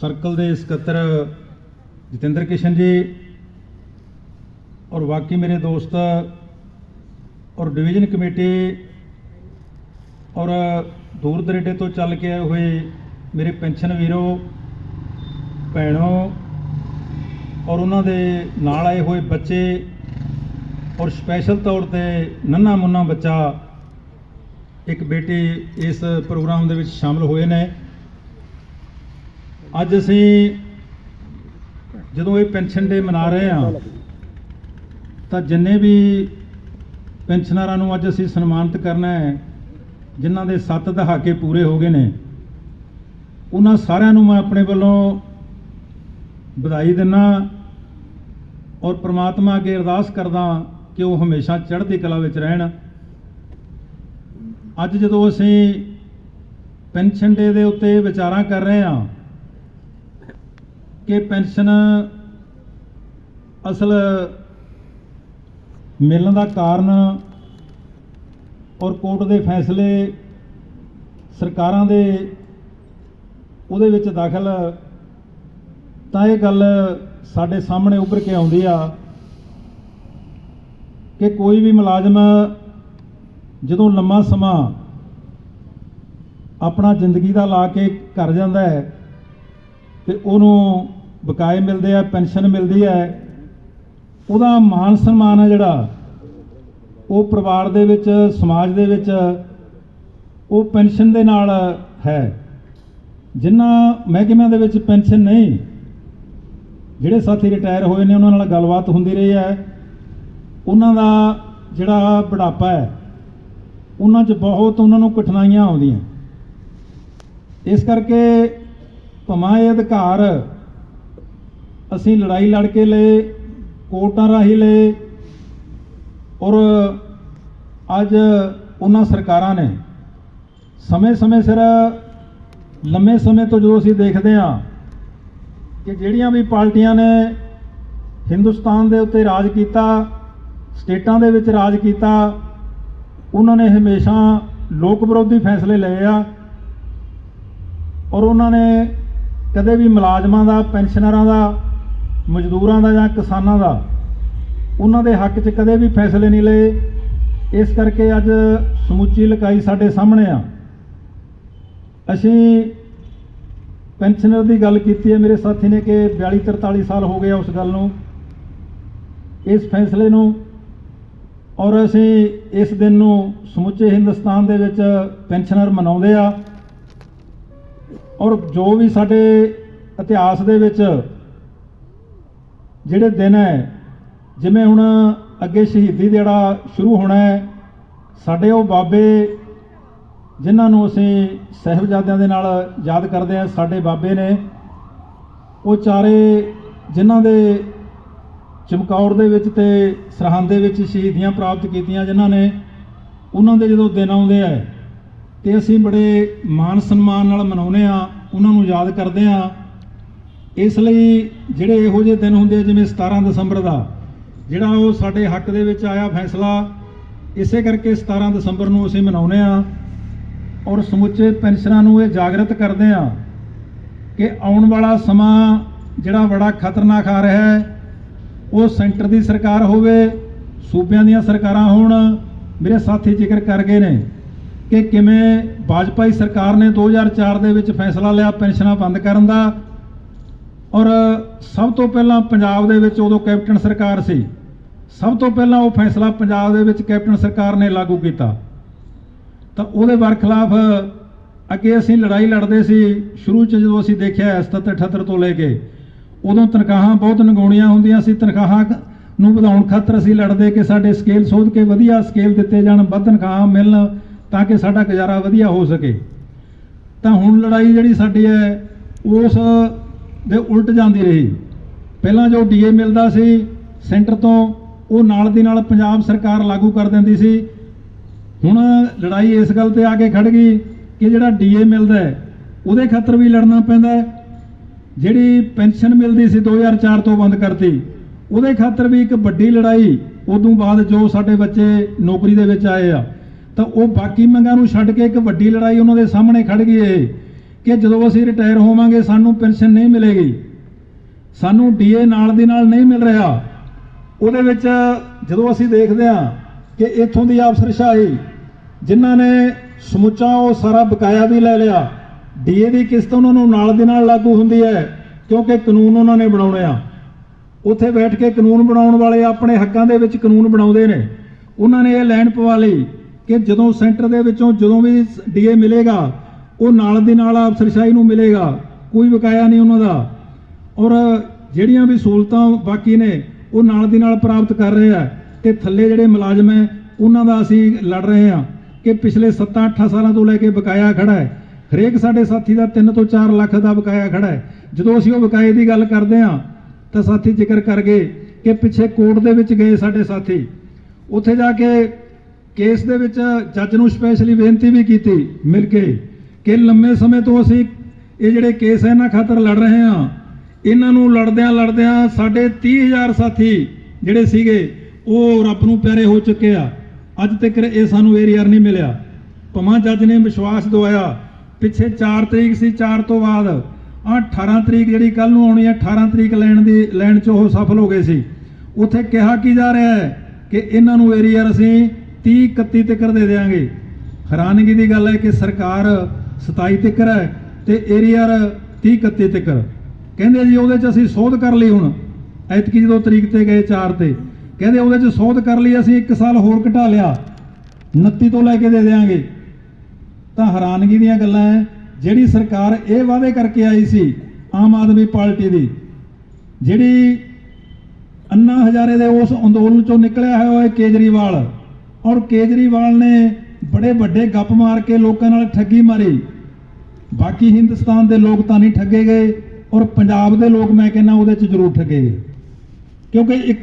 Circle ਦੇ ਸਕੱਤਰ ਜਤਿੰਦਰ ਕਿਸ਼ਨ ਜੀ ਔਰ ਬਾਕੀ ਮੇਰੇ ਦੋਸਤ ਔਰ ਡਿਵੀਜ਼ਨ ਕਮੇਟੀ ਔਰ ਦੂਰ ਦਰੇਡੇ ਤੋਂ ਚੱਲ ਕੇ ਆਏ ਹੋਏ ਮੇਰੇ ਪੈਨਸ਼ਨ ਵੀਰੋ, ਭੈਣੋ ਔਰ ਉਹਨਾਂ ਦੇ ਨਾਲ ਆਏ ਹੋਏ ਬੱਚੇ ਔਰ ਸਪੈਸ਼ਲ ਤੌਰ ਤੇ ਨੰਨਾ ਮੁੰਨਾ ਬੱਚਾ, ਇੱਕ ਬੇਟੀ ਇਸ ਪ੍ਰੋਗਰਾਮ ਦੇ ਵਿੱਚ ਸ਼ਾਮਲ ਹੋਏ ਨੇ। ਅੱਜ ਅਸੀਂ ਜਦੋਂ ਇਹ ਪੈਨਸ਼ਨ ਡੇ ਮਨਾ ਰਹੇ ਹਾਂ, ਤਾਂ ਜਿੰਨੇ ਵੀ ਪੈਨਸ਼ਨਰਾਂ ਨੂੰ ਅੱਜ ਅਸੀਂ ਸਨਮਾਨਿਤ ਕਰਨਾ ਹੈ, ਜਿਨ੍ਹਾਂ ਦੇ 7 ਦਹਾਕੇ ਪੂਰੇ ਹੋ ਗਏ ਨੇ, ਉਹਨਾਂ ਸਾਰਿਆਂ ਨੂੰ ਮੈਂ ਆਪਣੇ ਵੱਲੋਂ ਵਧਾਈ ਦਿੰਦਾ ਔਰ ਪ੍ਰਮਾਤਮਾ ਅੱਗੇ ਅਰਦਾਸ ਕਰਦਾ ਕਿ ਉਹ ਹਮੇਸ਼ਾ ਚੜ੍ਹਦੀ ਕਲਾ ਵਿੱਚ ਰਹਿਣ। ਅੱਜ ਜਦੋਂ ਅਸੀਂ ਪੈਨਸ਼ਨ ਡੇ ਦੇ ਉੱਤੇ ਵਿਚਾਰਾਂ ਕਰ ਰਹੇ ਹਾਂ ਕਿ ਪੈਨਸ਼ਨ ਅਸਲ ਮਿਲਣ ਦਾ ਕਾਰਨ ਔਰ ਕੋਰਟ ਦੇ ਫੈਸਲੇ ਸਰਕਾਰਾਂ ਦੇ ਉਹਦੇ ਵਿੱਚ ਦਾਖਲ ਤਾਂ ਇਹ ਗੱਲ ਸਾਡੇ ਸਾਹਮਣੇ ਉੱਭਰ ਕੇ ਆਉਂਦੀ ਆ ਕਿ ਕੋਈ ਵੀ ਮੁਲਾਜ਼ਮ ਜਦੋਂ ਲੰਮਾ ਸਮਾਂ ਆਪਣਾ ਜ਼ਿੰਦਗੀ ਦਾ ਲਾ ਕੇ ਘਰ ਜਾਂਦਾ ਹੈ ਤੇ ਉਹਨੂੰ ਬਕਾਏ ਮਿਲਦੇ ਆ, ਪੈਨਸ਼ਨ ਮਿਲਦੀ ਹੈ, ਉਹਦਾ ਮਾਨ ਸਨਮਾਨ ਹੈ ਜਿਹੜਾ, ਉਹ ਪਰਿਵਾਰ ਦੇ ਵਿੱਚ, ਸਮਾਜ ਦੇ ਵਿੱਚ, ਉਹ ਪੈਨਸ਼ਨ ਦੇ ਨਾਲ ਹੈ। ਜਿਨ੍ਹਾਂ ਮਹਿਕਮਿਆਂ ਦੇ ਵਿੱਚ ਪੈਨਸ਼ਨ ਨਹੀਂ, ਜਿਹੜੇ ਸਾਥੀ ਰਿਟਾਇਰ ਹੋਏ ਨੇ, ਉਹਨਾਂ ਨਾਲ ਗੱਲਬਾਤ ਹੁੰਦੀ ਰਹੀ ਹੈ। ਉਹਨਾਂ ਦਾ ਜਿਹੜਾ ਬੁਢਾਪਾ ਹੈ, ਉਹਨਾਂ 'ਚ ਬਹੁਤ ਉਹਨਾਂ ਨੂੰ ਕਠਿਨਾਈਆਂ ਆਉਂਦੀਆਂ। ਇਸ ਕਰਕੇ ਭਮਾ ਇਹ ਅਧਿਕਾਰ ਅਸੀਂ ਲੜਾਈ ਲੜ ਕੇ ਲਏ, ਕੋਰਟਾਂ ਰਾਹੀਂ ਲਏ ਔਰ ਅੱਜ ਉਹਨਾਂ ਸਰਕਾਰਾਂ ਨੇ ਸਮੇਂ-ਸਮੇਂ ਸਿਰ ਲੰਮੇ ਸਮੇਂ ਤੋਂ ਜਦੋਂ ਅਸੀਂ ਦੇਖਦੇ ਹਾਂ ਕਿ ਜਿਹੜੀਆਂ ਵੀ ਪਾਰਟੀਆਂ ਨੇ ਹਿੰਦੁਸਤਾਨ ਦੇ ਉੱਤੇ ਰਾਜ ਕੀਤਾ, ਸਟੇਟਾਂ ਦੇ ਵਿੱਚ ਰਾਜ ਕੀਤਾ, ਉਹਨਾਂ ਨੇ ਹਮੇਸ਼ਾ ਲੋਕ ਵਿਰੋਧੀ ਫੈਸਲੇ ਲਏ ਆ ਔਰ ਉਹਨਾਂ ਨੇ ਕਦੇ ਵੀ ਮੁਲਾਜ਼ਮਾਂ ਦਾ, ਪੈਨਸ਼ਨਰਾਂ ਦਾ ਮਜ਼ਦੂਰਾਂ ਦਾ ਜਾਂ ਕਿਸਾਨਾਂ ਦਾ, ਉਹਨਾਂ ਦੇ ਹੱਕ 'ਚ ਕਦੇ ਵੀ ਫੈਸਲੇ ਨਹੀਂ ਲਏ। ਇਸ ਕਰਕੇ ਅੱਜ ਸਮੁੱਚੀ ਲਕਾਈ ਸਾਡੇ ਸਾਹਮਣੇ ਆ। ਅਸੀਂ ਪੈਨਸ਼ਨਰ ਦੀ ਗੱਲ ਕੀਤੀ ਹੈ, ਮੇਰੇ ਸਾਥੀ ਨੇ ਕਿ 42 43 ਸਾਲ ਹੋ ਗਏ ਉਸ ਗੱਲ ਨੂੰ। ਇਸ ਫੈਸਲੇ ਨੂੰ ਔਰ ਅਸੀਂ ਇਸ ਦਿਨ ਨੂੰ ਸਮੁੱਚੇ ਹਿੰਦੁਸਤਾਨ ਦੇ ਵਿੱਚ ਪੈਨਸ਼ਨਰ ਮਨਾਉਂਦੇ ਆ। ਔਰ ਜੋ ਵੀ ਸਾਡੇ ਇਤਿਹਾਸ ਦੇ ਵਿੱਚ ਜਿਹੜੇ ਦਿਨ ਹੈ, ਜਿਵੇਂ ਹੁਣ ਅੱਗੇ ਸ਼ਹੀਦੀ ਦਿਹਾੜਾ ਸ਼ੁਰੂ ਹੋਣਾ ਹੈ, ਸਾਡੇ ਉਹ ਬਾਬੇ ਜਿਨ੍ਹਾਂ ਨੂੰ ਅਸੀਂ ਸਹਿਬਜ਼ਾਦਿਆਂ ਦੇ ਨਾਲ ਯਾਦ ਕਰਦੇ ਹਾਂ, ਸਾਡੇ ਬਾਬੇ ਨੇ, ਉਹ ਚਾਰੇ ਜਿਨ੍ਹਾਂ ਦੇ ਚਮਕੌਰ ਦੇ ਵਿੱਚ ਤੇ ਸਰਹੰਦ ਦੇ ਵਿੱਚ ਸ਼ਹੀਦੀਆਂ ਪ੍ਰਾਪਤ ਕੀਤੀਆਂ, ਜਿਨ੍ਹਾਂ ਨੇ ਉਹਨਾਂ ਦੇ ਜਦੋਂ ਦਿਨ ਆਉਂਦੇ ਆ ਤੇ ਅਸੀਂ ਬੜੇ ਮਾਣ ਸਨਮਾਨ ਨਾਲ ਮਨਾਉਂਦੇ ਆ ਉਹਨਾਂ ਨੂੰ ਯਾਦ ਕਰਦੇ ਆ ਇਸ ਲਈ ਜਿਹੜੇ ਇਹੋ ਜਿਹੇ ਦਿਨ ਹੁੰਦੇ ਆ, ਜਿਵੇਂ 17 ਦਸੰਬਰ ਦਾ, ਜਿਹੜਾ ਉਹ ਸਾਡੇ ਹੱਕ ਦੇ ਵਿੱਚ ਆਇਆ ਫੈਸਲਾ, ਇਸੇ ਕਰਕੇ 17 ਦਸੰਬਰ ਨੂੰ ਅਸੀਂ ਮਨਾਉਂਦੇ ਆ ਔਰ ਸਮੁੱਚੇ ਪੈਨਸ਼ਨਰਾਂ ਨੂੰ ਇਹ ਜਾਗਰਤ ਕਰਦੇ ਆ ਕਿ ਆਉਣ ਵਾਲਾ ਸਮਾਂ ਜਿਹੜਾ ਬੜਾ ਖਤਰਨਾਕ ਆ ਰਿਹਾ ਹੈ, ਉਹ ਸੈਂਟਰ ਦੀ ਸਰਕਾਰ ਹੋਵੇ, ਸੂਬਿਆਂ ਦੀਆਂ ਸਰਕਾਰਾਂ ਹੋਣ, ਮੇਰੇ ਸਾਥੀ ਜ਼ਿਕਰ ਕਰ ਗਏ ਨੇ ਕਿ ਕਿਵੇਂ ਵਾਜਪਾਈ ਸਰਕਾਰ ਨੇ 2004 ਦੇ ਵਿੱਚ ਫੈਸਲਾ ਲਿਆ ਪੈਨਸ਼ਨਾਂ ਬੰਦ ਕਰਨ ਦਾ ਔਰ ਸਭ ਤੋਂ ਪਹਿਲਾਂ ਪੰਜਾਬ ਦੇ ਵਿੱਚ ਉਦੋਂ ਕੈਪਟਨ ਸਰਕਾਰ ਸੀ, ਸਭ ਤੋਂ ਪਹਿਲਾਂ ਉਹ ਫੈਸਲਾ ਪੰਜਾਬ ਦੇ ਵਿੱਚ ਕੈਪਟਨ ਸਰਕਾਰ ਨੇ ਲਾਗੂ ਕੀਤਾ। ਤਾਂ ਉਹਦੇ ਵਰਖਲਾਫ ਅੱਗੇ ਅਸੀਂ ਲੜਾਈ ਲੜਦੇ ਸੀ, ਸ਼ੁਰੂ ਚ ਜਦੋਂ ਅਸੀਂ ਦੇਖਿਆ 77 78 ਤੋਂ ਲੈ ਕੇ, ਉਦੋਂ ਤਨਖਾਹਾਂ ਬਹੁਤ ਨਗਾਉਣੀਆਂ ਹੁੰਦੀਆਂ ਸੀ, ਤਨਖਾਹਾਂ ਨੂੰ ਵਧਾਉਣ ਖਾਤਰ ਅਸੀਂ ਲੜਦੇ ਕਿ ਸਾਡੇ ਸਕੇਲ ਸੋਧ ਕੇ ਵਧੀਆ ਸਕੇਲ ਦਿੱਤੇ ਜਾਣ, ਵੱਧ ਤਨਖਾਹਾਂ ਮਿਲਣ ਤਾਂ ਕਿ ਸਾਡਾ ਗੁਜ਼ਾਰਾ ਵਧੀਆ ਹੋ ਸਕੇ। ਤਾਂ ਹੁਣ ਲੜਾਈ ਜਿਹੜੀ ਸਾਡੀ ਹੈ, ਉਸ ਦੇ ਉਲਟ ਜਾਂਦੀ ਰਹੀ। ਪਹਿਲਾਂ ਜੋ ਡੀਏ ਮਿਲਦਾ ਸੀ, ਸੈਂਟਰ ਤੋਂ ਉਹ ਨਾਲ ਦੀ ਨਾਲ ਪੰਜਾਬ ਸਰਕਾਰ ਲਾਗੂ ਕਰ ਦਿੰਦੀ ਸੀ। ਹੁਣ ਲੜਾਈ ਇਸ ਗੱਲ ਤੇ ਆ ਕੇ ਖੜ ਗਈ ਕਿ ਜਿਹੜਾ ਡੀਏ ਮਿਲਦਾ ਹੈ, ਉਹਦੇ ਖਾਤਰ ਵੀ ਲੜਨਾ ਪੈਂਦਾ ਹੈ। ਜਿਹੜੀ ਪੈਨਸ਼ਨ ਮਿਲਦੀ ਸੀ 2004 ਤੋਂ ਬੰਦ ਕਰਤੀ, ਉਹਦੇ ਖਾਤਰ ਵੀ ਇੱਕ ਵੱਡੀ ਲੜਾਈ ਉਦੋਂ ਬਾਅਦ ਜੋ ਸਾਡੇ ਬੱਚੇ ਨੌਕਰੀ ਦੇ ਵਿੱਚ ਆਏ ਆ। ਤਾਂ ਉਹ ਬਾਕੀ ਮੰਗਾਂ ਨੂੰ ਛੱਡ ਕੇ ਇੱਕ ਵੱਡੀ ਲੜਾਈ ਉਹਨਾਂ ਦੇ ਸਾਹਮਣੇ ਖੜ ਗਈ ਏ। ਕਿ ਜਦੋਂ ਅਸੀਂ ਰਿਟਾਇਰ ਹੋਵਾਂਗੇ, ਸਾਨੂੰ ਪੈਨਸ਼ਨ ਨਹੀਂ ਮਿਲੇਗੀ। ਸਾਨੂੰ ਡੀਏ ਨਾਲ ਦੀ ਨਾਲ ਨਹੀਂ ਮਿਲ ਰਿਹਾ। ਉਹਦੇ ਵਿੱਚ ਜਦੋਂ ਅਸੀਂ ਦੇਖਦੇ ਹਾਂ ਕਿ ਇੱਥੋਂ ਦੀ ਅਫਸਰਸ਼ਾਹੀ ਜਿਨ੍ਹਾਂ ਨੇ ਸਮੁੱਚਾ ਉਹ ਸਾਰਾ ਬਕਾਇਆ ਵੀ ਲੈ ਲਿਆ ਡੀਏ ਦੀ ਕਿਸ਼ਤ ਉਹਨਾਂ ਨੂੰ ਨਾਲ ਦੀ ਨਾਲ ਲਾਗੂ ਹੁੰਦੀ ਹੈ, ਕਿਉਂਕਿ ਕਾਨੂੰਨ ਉਹਨਾਂ ਨੇ ਬਣਾਉਣੇ ਆ। ਉੱਥੇ ਬੈਠ ਕੇ ਕਾਨੂੰਨ ਬਣਾਉਣ ਵਾਲੇ ਆਪਣੇ ਹੱਕਾਂ ਦੇ ਵਿੱਚ ਕਾਨੂੰਨ ਬਣਾਉਂਦੇ ਨੇ। ਉਹਨਾਂ ਨੇ ਇਹ ਲੈਣ ਪਵਾ ਲਈ ਕਿ ਜਦੋਂ ਸੈਂਟਰ ਦੇ ਵਿੱਚੋਂ ਜਦੋਂ ਵੀ ਡੀਏ ਮਿਲੇਗਾ ਉਹ ਨਾਲ ਦੀ ਨਾਲ ਅਫਸਰਸ਼ਾਹੀ ਨੂੰ ਮਿਲੇਗਾ, ਕੋਈ ਬਕਾਇਆ ਨਹੀਂ ਉਹਨਾਂ ਦਾ। ਔਰ ਜਿਹੜੀਆਂ ਵੀ ਸਹੂਲਤਾਂ ਬਾਕੀ ਨੇ, ਉਹ ਨਾਲ ਦੀ ਨਾਲ ਪ੍ਰਾਪਤ ਕਰ ਰਹੇ ਆ ਤੇ ਥੱਲੇ ਜਿਹੜੇ ਮੁਲਾਜ਼ਮ ਹੈ, ਉਹਨਾਂ ਦਾ ਅਸੀਂ ਲੜ ਰਹੇ ਆ ਕਿ ਪਿਛਲੇ 7-8 ਸਾਲਾਂ ਤੋਂ ਲੈ ਕੇ ਬਕਾਇਆ ਖੜਾ ਹੈ। ਹਰੇਕ ਸਾਡੇ ਸਾਥੀ ਦਾ 3 ਤੋਂ 4 ਲੱਖ ਦਾ ਬਕਾਇਆ ਖੜਾ ਹੈ। ਜਦੋਂ ਅਸੀਂ ਉਹ ਬਕਾਏ ਦੀ ਗੱਲ ਕਰਦੇ ਆ ਤਾਂ ਸਾਥੀ ਜ਼ਿਕਰ ਕਰ ਗਏ ਕਿ ਪਿੱਛੇ ਕੋਰਟ ਦੇ ਵਿੱਚ ਗਏ ਸਾਡੇ ਸਾਥੀ। ਉੱਥੇ ਜਾ ਕੇ ਕੇਸ ਦੇ ਵਿੱਚ ਜੱਜ ਨੂੰ ਸਪੈਸ਼ਲੀ ਬੇਨਤੀ ਵੀ ਕੀਤੀ ਮਿਲ ਕੇ। ਕਿ ਲੰਮੇ ਸਮੇਂ ਤੋਂ ਅਸੀਂ ਇਹ ਜਿਹੜੇ ਕੇਸ ਹੈ, ਇਹਨਾਂ ਖਾਤਰ ਲੜ ਰਹੇ ਹਾਂ। ਇਹਨਾਂ ਨੂੰ ਲੜਦਿਆਂ ਲੜਦਿਆਂ ਸਾਡੇ 30000 ਸਾਥੀ ਜਿਹੜੇ ਸੀਗੇ, ਉਹ ਰੱਬ ਨੂੰ ਪਿਆਰੇ ਹੋ ਚੁੱਕੇ ਆ। ਅੱਜ ਤੱਕ ਇਹ ਸਾਨੂੰ ਏਰੀਆਰ ਨਹੀਂ ਮਿਲਿਆ। ਭਵਾਂ ਜੱਜ ਨੇ ਵਿਸ਼ਵਾਸ ਦਵਾਇਆ। ਪਿੱਛੇ 4 ਤਰੀਕ ਸੀ 4 ਤੋਂ ਬਾਅਦ। ਆ 18 ਤਰੀਕ ਜਿਹੜੀ ਕੱਲ ਨੂੰ ਆਉਣੀ ਹੈ 18 ਤਰੀਕ ਲੈਣ ਦੀ, ਲੈਣ 'ਚ ਉਹ ਸਫਲ ਹੋ ਗਏ ਸੀ। ਉੱਥੇ ਕਿਹਾ ਕੀ ਜਾ ਰਿਹਾ ਹੈ ਕਿ ਇਹਨਾਂ ਨੂੰ ਏਰੀਆਰ ਅਸੀਂ 30 31 ਤੱਕ ਦੇ ਦੇਵਾਂਗੇ ਹੈਰਾਨਗੀ ਦੀ ਗੱਲ ਹੈ ਕਿ ਸਰਕਾਰ 27 ਤੱਕ ਹੈ ਤੇ ਏਰੀਅਰ 30 31 ਤੱਕ ਕਹਿੰਦੇ ਜੀ ਉਹਦੇ 'ਚ ਅਸੀਂ ਸੋਧ ਕਰ ਲਈ ਹੁਣ। ਐਤਕੀ ਜਦੋਂ ਤਰੀਕ ਤੇ ਗਏ 4 ਤੇ। ਕਹਿੰਦੇ ਉਹਦੇ 'ਚ ਸੋਧ ਕਰ ਲਈ ਅਸੀਂ 1 ਸਾਲ ਹੋਰ ਘਟਾ ਲਿਆ। 29 ਤੋਂ ਲੈ ਕੇ ਦੇ ਦੇਵਾਂਗੇ ਤਾਂ ਹੈਰਾਨਗੀ ਦੀਆਂ ਗੱਲਾਂ ਹੈ ਜਿਹੜੀ ਸਰਕਾਰ ਇਹ ਵਾਅਦੇ ਕਰਕੇ ਆਈ ਸੀ ਆਮ ਆਦਮੀ ਪਾਰਟੀ ਦੀ, ਜਿਹੜੀ ਅੰਨਾ ਹਜ਼ਾਰੇ ਦੇ ਉਸ ਅੰਦੋਲਨ ਚੋਂ ਨਿਕਲਿਆ ਹੋਇਆ ਉਹ ਹੈ ਕੇਜਰੀਵਾਲ। ਔਰ ਕੇਜਰੀਵਾਲ ਨੇ ਬੜੇ ਵੱਡੇ ਗੱਪ ਮਾਰ ਕੇ ਲੋਕਾਂ ਨਾਲ ਠੱਗੀ ਮਾਰੀ। ਬਾਕੀ ਹਿੰਦੁਸਤਾਨ ਦੇ ਲੋਕ ਤਾਂ ਨਹੀਂ ਠੱਗੇ ਗਏ ਔਰ ਪੰਜਾਬ ਦੇ ਲੋਕ ਮੈਂ ਕਹਿੰਦਾ ਉਹਦੇ ਚ ਜ਼ਰੂਰ ਠੱਗੇ ਗਏ। ਕਿਉਂਕਿ ਇੱਕ